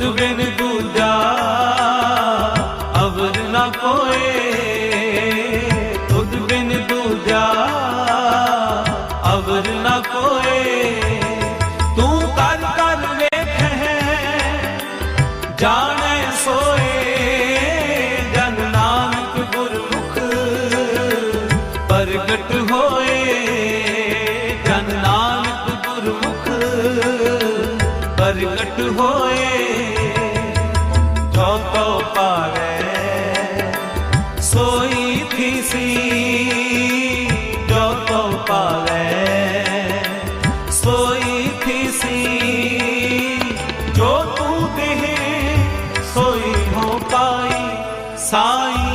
ਬੁੱਧ ਬਿਨ ਦੂਜਾ ਅਵਰ ਨਾ ਕੋਏ ਬੁੱਧ ਬਿਨ ਦੂਜਾ ਅਵਰ ਨਾ ਕੋਏ। ਤੂੰ ਕਰ ਕਰ ਵੇਖੈ, ਜਾਣੈ ਸੋਏ, ਜਨ ਨਾਨਕ ਗੁਰਮੁਖ ਪ੍ਰਗਟ ਹੋਏ, ਜਨ ਨਾਨਕ ਗੁਰਮੁਖ ਪ੍ਰਗਟ ਹੋਏ, ਜੋ ਤੋ ਪਾਵੇ, ਸੋਈ ਥੀਸੀ, ਜੋ ਤੋ ਪਾਵੇ, ਸੋਈ ਥੀਸੀ, ਜੋ ਤੂੰ ਦੇਹ, ਸੋਈ ਹੋ ਪਾਈ, ਸਾਈ